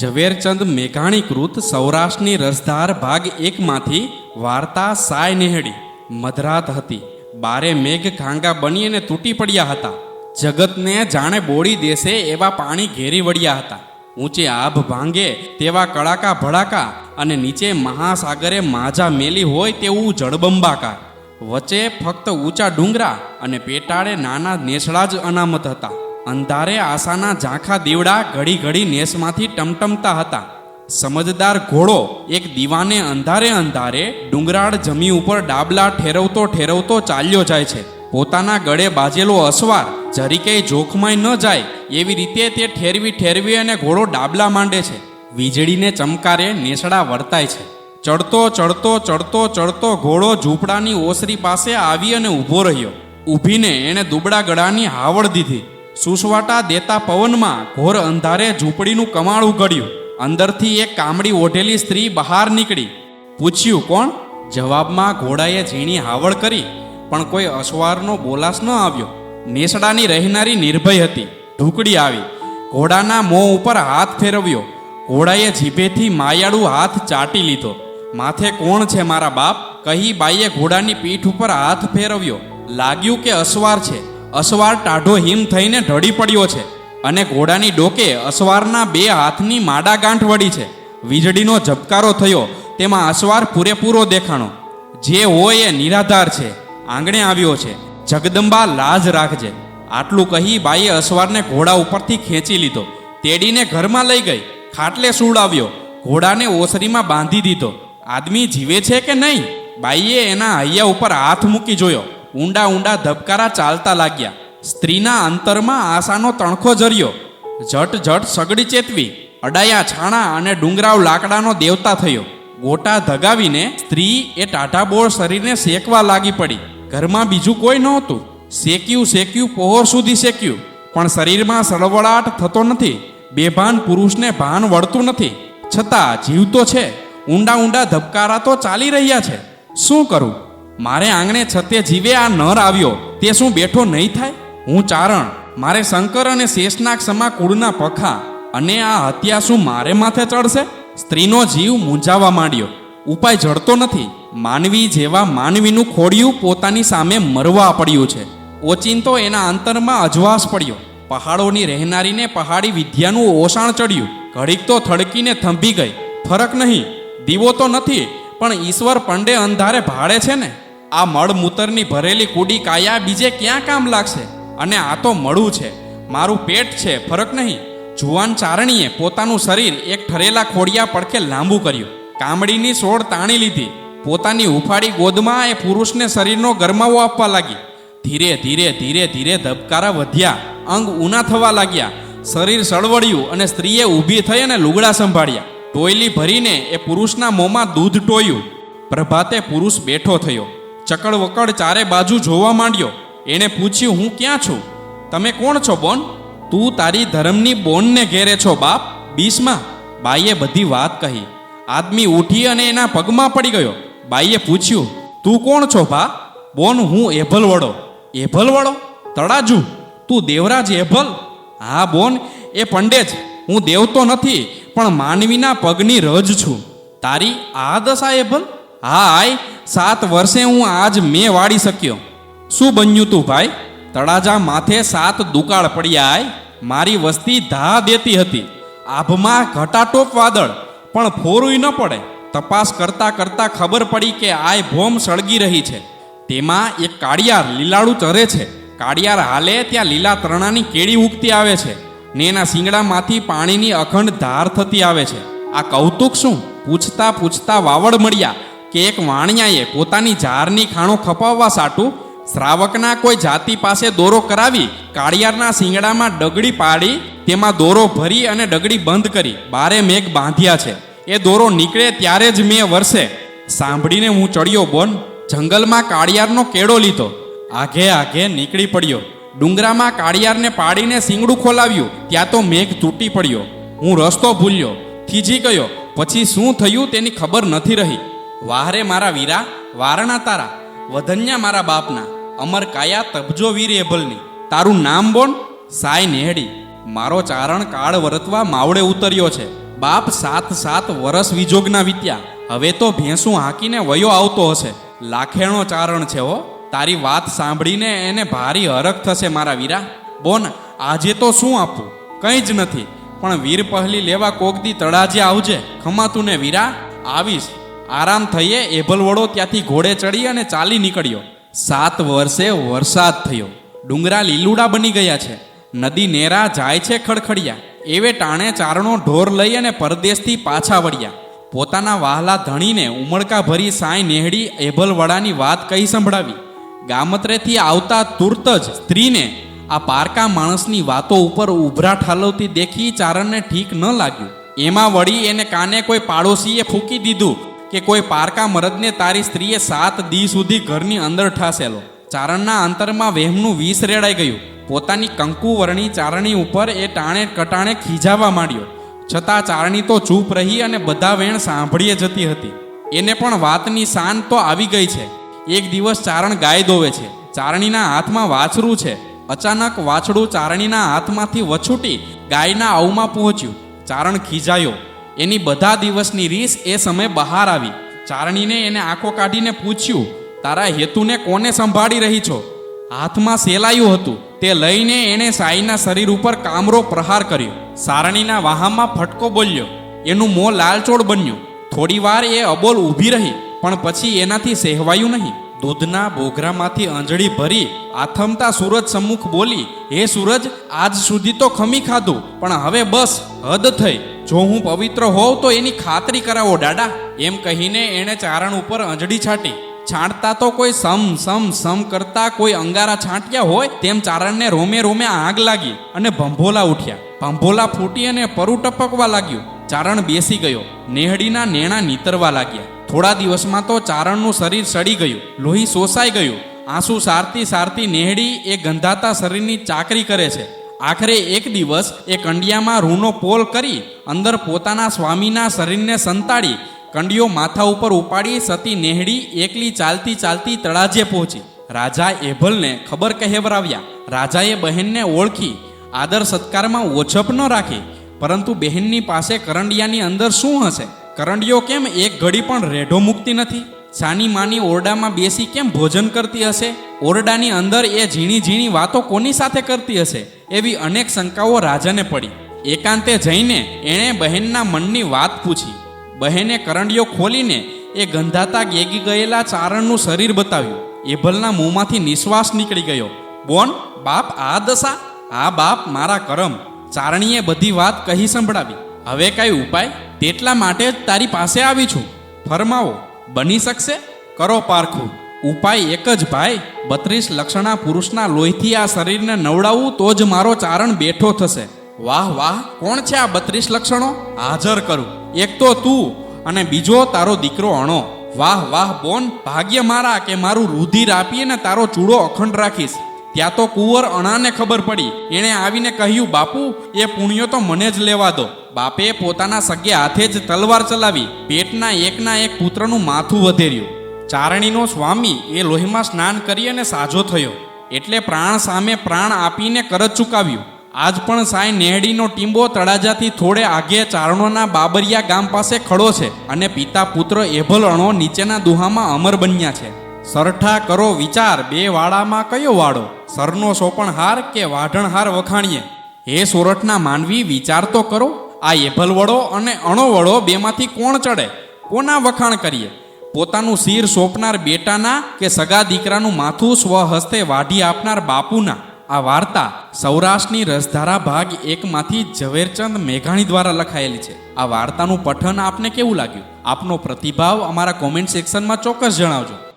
ઝવેરચંદ મેઘાણીકૃત સૌરાષ્ટ્રની રસધાર ભાગ એકમાંથી વાર્તા સાય નેહડી, મધરાત હતી. બારે મેઘ ખાંગા બની અને તૂટી પડ્યા હતા. જગતને જાણે બોળી દેશે એવા પાણી ઘેરી વળ્યા હતા. ઊંચે આભ ભાંગે તેવા કડાકા ભડાકા અને નીચે મહાસાગરે માજા મેલી હોય તેવું જળબંબાકાર. વચ્ચે ફક્ત ઊંચા ડુંગરા અને પેટાળે નાના નેસડા જ અનામત હતા. અંધારે આશાના ઝાંખા દીવડા ઘડી ઘડી નેસમાંથી ટમટમતા હતા. સમજદાર ઘોડો એક દીવાને અંધારે અંધારે ડુંગરાળ જમી ઉપર ડાબલા ઠેરવતો ઠેરવતો ચાલ્યો જાય છે. પોતાના ગળે બાજેલો અસવાર જરીકે જોખમાય ન જાય એવી રીતે તે ઠેરવી ઠેરવી અને ઘોડો ડાબલા માંડે છે. વીજળીને ચમકારે નેસડા વર્તાય છે. ચડતો ચડતો ચડતો ચડતો ઘોડો ઝૂંપડાની ઓસરી પાસે આવી અને ઊભો રહ્યો. ઊભીને એણે દુબળા ગળાની હાવડ દીધી. સુસવાટા દેતા પવનમાં ઘોર અંધારે ઝૂંપડીનું કમાળ ઉગડ્યું અંદરથી એક કામડી ઓઢેલી સ્ત્રી બહાર નીકળી. પૂછ્યું, કોણ? જવાબમાં ઘોડાએ ઝીણી હાવળ કરી, પણ કોઈ અસવારનો બોલાસ ન આવ્યો. નેસડાની રહેનારી નિર્ભય હતી. ઢૂકડી આવી. ઘોડાના મોં ઉપર હાથ ફેરવ્યો. ઘોડાએ જીભેથી માયાળુ હાથ ચાટી લીધો. માથે કોણ છે મારા બાપ? કહી બાઈએ ઘોડાની પીઠ ઉપર હાથ ફેરવ્યો. લાગ્યું કે અસવાર છે. અસવાર ટાઢો હિમ થઈને ઢળી પડ્યો છે અને ઘોડાની ડોકે અસવારના બે હાથની માડા ગાંઠ વળી છે. વીજળીનો ઝબકારો થયો, તેમાં અસવાર પૂરેપૂરો દેખાણો. જે હોય એ નિરાધાર છે, આંગણે આવ્યો છે. જગદંબા લાજ રાખજે. આટલું કહી બાઈએ અસવારને ઘોડા ઉપરથી ખેંચી લીધો. તેડીને ઘરમાં લઈ ગઈ. ખાટલે સુડાવ્યો ઘોડાને ઓસરીમાં બાંધી દીધો. આદમી જીવે છે કે નહીં? બાઈએ એના હૈયા ઉપર હાથ મૂકી જોયો. ઊંડા ઊંડા ધબકારા ચાલતા લાગ્યા. સ્ત્રીના અંતરમાં આશાનો તણખો જર્યો જટ જટ સગડી ચેતવી, અડાયા છાણા અને ડુંગરાવ લાકડાનો દેવતા થયો. ગોટા ધગાવીને સ્ત્રી એ ટાઢાબોળ શરીરને શેકવા લાગી પડી. ઘરમાં બીજું કોઈ નહોતું. શેક્યું શેક્યું, પહોર સુધી શેક્યું. પણ શરીરમાં સળવળાટ થતો નથી. બેભાન પુરુષને ભાન વળતું નથી. છતાં જીવતો છે. ઊંડા ઊંડા ધબકારા તો ચાલી રહ્યા છે. શું કરું? મારે આંગણે છતે જીવે આ નર આવ્યો, તે શું બેઠો નહીં થાય? હું ચારણ, મારે શંકર અને શેષનાગ સમા કુળના પખા, અને આ હત્યા શું મારે માથે ચડશે? સ્ત્રીનો જીવ મૂંઝાવા માંડ્યો. ઉપાય જડતો નથી. માનવી જેવા માનવીનું ખોડિયું પોતાની સામે મરવા પડ્યું છે. ઓચિંતો એના અંતરમાં અજવાસ પડ્યો. પહાડોની રહેનારીને પહાડી વિદ્યાનું ઓસાણ ચડ્યું. ઘડીક તો થડકીને થંભી ગઈ. ફરક નહીં. દીવો તો નથી. પણ ઈશ્વર પંડે અંધારે ભાડે છે ને? આ મળમૂતરની ભરેલી કુડી કાયા બીજે ક્યાં કામ લાગશે? અને આ તો મળું છે. મારું પેટ છે, ફરક નહીં. જુવાન ચારણીએ પોતાનું શરીર એક ઠરેલા ખોડિયા પડખે લાંબુ કર્યું. કામડીની સોળ તાણી લીધી. પોતાની ઉફાડી ગોદમાં એ પુરુષને શરીરનો ગરમાવો આપવા લાગી. ધીરે ધીરે ધીરે ધીરે ધબકારા વધ્યા. અંગ ઊના થવા લાગ્યા. શરીર સળવળ્યું અને સ્ત્રીએ ઊભી થઈ અને લુગડા સંભાળ્યા. ટોયલી ભરીને એ પુરુષના મોંમાં દૂધ ટોયું. પ્રભાતે પુરુષ બેઠો થયો. ચકડ વકડ ચારે બાજુ જોવા માંડ્યો. એણે પૂછ્યું, હું ક્યાં છું? તમે કોણ છો બોન? તું તારી ધર્મની બોનને ઘેરે છો, બાપ. બીસમાં. બાઈએ બધી વાત કહી. આદમી ઉઠી અને એના પગમાં પડી ગયો. બાઈએ પૂછ્યું, તું કોણ છો ભા બોન, હું એભલવડો એભલવડો તળાજુ? તું દેવરાજ એભલ? હા, બોન, એ પંડે જ હું દેવતો નથી, પણ માનવીના પગની રજ છું. તારી આ દશા એભલ હા આય સાત વર્ષે હું આજ મેં વાળી શક્યો. શું બન્યું તું ભાઈ? તળાજા માથે સાત દુકાળ પડ્યા મારી વસ્તી ધા દેતી હતી. આભમાં ઘટાટોપ વાદળ, પણ ફોરુય ન પડે. તપાસ કરતા કરતા ખબર પડી કે આય ભોમ સળગી રહી છે. તેમાં એક કાળિયાર લીલાળું ચરે છે. કાળિયાર હાલે ત્યાં લીલા તરણાની કેળી ઉગતી આવે છે. ને એના શિંગડામાંથી પાણીની અખંડ ધાર થતી આવે છે. આ કૌતુક શું? પૂછતા પૂછતા વાવડ મળ્યા કે એક વાણિયાએ પોતાની ઝારની ખાણો ખપાવવા સાટું શ્રાવકના કોઈ જાતિ પાસે દોરો કરાવી કાળિયારના શિંગડામાં ડગડી પાડી તેમાં દોરો ભરી અને ડગડી બંધ કરી બારે મેઘ બાંધ્યા છે. એ દોરો નીકળે ત્યારે જ મેં વરસે. સાંભળીને હું ચડ્યો બોન, જંગલમાં કાળિયારનો કેળો લીધો. આઘે આઘે નીકળી પડ્યો. ડુંગરામાં કાળિયારને પાડીને શિંગડું ખોલાવ્યું, ત્યાં તો મેઘ તૂટી પડ્યો. હું રસ્તો ભૂલ્યો. થીજી ગયો. પછી શું થયું તેની ખબર નથી રહી. વાહરે મારા વીરા, વારણા તારા, વધન્યા મારા બાપના, અમર કાયા તબજો વીર એભલની તારું નામ બોન? સાય નેહડી. મારો ચારણ કાળ વરતવા માવડે ઉતર્યો છે. બાપ સાત સાત વરસ વિજોગના વિત્યા. હવે તો ભેંસું હાંકીને વયો આવતો હશે. લાખેણો ચારણ છે હો. તારી વાત સાંભળીને એને ભારી હરખ થશે મારા વીરા. બોન, આજે તો શું આપવું કંઈ જ નથી. પણ વીર પહેલી લેવા કોકદી તળાજે આવજે. ખમાતું ને વીરા. આવીશ. આરામ થઈએ એભલવડો ત્યાંથી ઘોડે ચડી અને ચાલી નીકળ્યો. સાત વર્ષે વરસાદ થયો. ડુંગરા લીલુડા બની ગયા છે. નદી નેરા જાય છે ખડખડિયા. એવે ટાણે ચારણો ઢોર લઈ અને પરદેશથી પાછા વળ્યા. પોતાના વાહલા ધણીને ઉમળકા ભરી સાંઈ નેહડી એભલવડાની વાત કહી સંભળાવી. ગામત્રેથી આવતા તુરત જ સ્ત્રીને આ પારકા માણસની વાતો ઉપર ઉભરા ઠાલવતી દેખી ચારણને ઠીક ન લાગ્યું. એમાં વળી એને કાને કોઈ પાડોશીએ ફૂકી દીધું કે કોઈ પારકા મરદને તારી સ્ત્રીએ સાત દી સુધી ઘરની અંદર ઠાસેલો. ચારણના અંતરમાં વહેમનું વિષ રેડાઈ ગયું. પોતાની કંકુ વર્ણી ચારણી ઉપર એ ટાણે કટાણે ખીજાવા માંડ્યો. છતાં ચારણી તો ચૂપ રહી અને બધા વેણ સાંભળીએ જતી હતી. એને પણ વાતની શાન તો આવી ગઈ છે. એક દિવસ ચારણ ગાય દોવે છે. ચારણીના હાથમાં વાછરું છે. અચાનક વાછડું ચારણીના હાથમાંથી વછૂટી ગાયના આવમાં પહોંચ્યું. ચારણ ખીજાયો. એની બધા દિવસની રીસ એ સમય બહાર આવી. ચારણીને એને આંખો કાઢીને પૂછ્યું, તારા હેતુને કોને સંભાળી રહી છો? હાથમાં સેલાયું હતું. તે લઈને એણે સાઈના શરીર ઉપર કામરો પ્રહાર કર્યો. સારણીના વાહામાં ફટકો બોલ્યો. એનું મોં લાલચોળ બન્યું. થોડી વાર એ અબોલ ઊભી રહી. પણ પછી એનાથી સહેવાયું નહીં. દૂધના બોઘરામાંથી અંજળી ભરી આથમતા સૂરજ સમ્મુખ બોલી, હે સૂરજ, આજ સુધી તો ખમી ખાધું, પણ હવે બસ, હદ થઈ. જો હું પવિત્ર હોઉં તો એની ખાતરી કરાવો દાડા એમ કહીને એણે ચારણ ઉપર અંજળી છાંટી. છાંટતા તો કોઈ સમ સમ સમ કરતા કોઈ અંગારા છાંટ્યા હોય, તેમ ચારણને રોમે રોમે આગ લાગી અને ભંભોલા ઉઠ્યા. ભંભોલા ફૂટી અને પરુ ટપકવા લાગ્યું. ચારણ બેસી ગયો. નેહડીના નેણા નીતરવા લાગ્યા. થોડા દિવસમાં તો ચારણનું શરીર સડી ગયું. લોહી શોષાઈ ગયું. આંસુ સારતી સારતી નેહડી એ ગંધાતા શરીરની ચાકરી કરે છે. આખરે એક દિવસ એ કંડિયામાં રૂનો પોલ કરી અંદર પોતાના સ્વામીના શરીરને સંતાડી કંડિયો માથા ઉપર ઉપાડી સતી નેહડી એકલી ચાલતી ચાલતી તળાજે પહોંચી. રાજા એભલને ખબર કહેવરાવ્યા. રાજાએ બહેનને ઓળખી. આદર સત્કારમાં ઓછપ ન રાખી. પરંતુ બહેનની પાસે કરંડિયાની અંદર શું હશે? કરંડિયો કેમ એક ઘડી પણ રેઢો મૂકતી નથી? સાની માની ઓરડામાં બેસી કેમ ભોજન કરતી હશે? ઓરડાની અંદર એ ઝીણી ઝીણી વાતો કોની સાથે કરતી હશે? એવી અનેક શંકાઓ રાજાને પડી. એકાંતે જઈને એણે બહેનના મનની વાત પૂછી. બહેને કરંડિયો ખોલીને એ ગંધાતા ગેગી ગયેલા ચારણનું શરીર બતાવ્યું. એભલના મોંમાંથી નિશ્વાસ નીકળી ગયો. બોન, બાપ, આ દશા? આ બાપ મારા કરમ. ચારણીએ બધી વાત કહી સંભળાવી. હવે કઈ ઉપાય? તેટલા માટે જ તારી પાસે આવી છું. ફરમાવો બની શકશે? કરો પારખું. ઉપાય એક જ ભાઈ. બત્રીસ લક્ષણા પુરુષના લોહીથી આ શરીરને નવડાવવું તો જ મારો ચારણ બેઠો થશે. વાહ વાહ. કોણ છે આ બત્રીસ લક્ષણો? હાજર કરું. એક તો તું અને બીજો તારો દીકરો અણો. વાહ વાહ બોન. ભાગ્ય મારા કે મારું રુધિર આપીને તારો ચૂડો અખંડ રાખીશ. ત્યાં તો કુંવર અણાને ખબર પડી. એણે આવીને કહ્યું બાપુ એ પુણ્યો તો મને જ લેવા દો. બાપે પોતાના સગે હાથે જ તલવાર ચલાવી પેટના એકના એક પુત્રનું માથું વધેર્યું. ચારણીનો સ્વામી એ લોહીમાં સ્નાન કરી અને સાજો થયો. એટલે પ્રાણ સામે પ્રાણ આપીને કરજ ચૂકાવ્યું. આજ પણ સાંઈ નેહડીનો ટીંબો તળાજાથી થોડે આગે ચારણોના બાબરિયા ગામ પાસે ખડો છે અને પિતા પુત્ર એભલ અણો નીચેના દુહામાં અમર બન્યા છે. સરઠા કરો વિચાર બે વાડામાં કયો વાડો સરનો સોપણહાર કે વાઢણહાર વખાણીએ? હે સોરઠના માનવી, વિચાર તો કરો. આ એભલવડો અને અણોવડો બેમાંથી કોણ ચડે? કોના વખાણ કરીએ? પોતાનું શિર સોંપનાર બેટાના કે સગા દીકરાનું માથું સ્વહસ્તે વાઢી આપનાર બાપુના? આ વાર્તા સૌરાષ્ટ્રની રસધારા ભાગ એકમાંથી ઝવેરચંદ મેઘાણી દ્વારા લખાયેલી છે. આ વાર્તાનું પઠન આપને કેવું લાગ્યું? આપનો પ્રતિભાવ અમારા કોમેન્ટ સેક્શનમાં ચોક્કસ જણાવજો.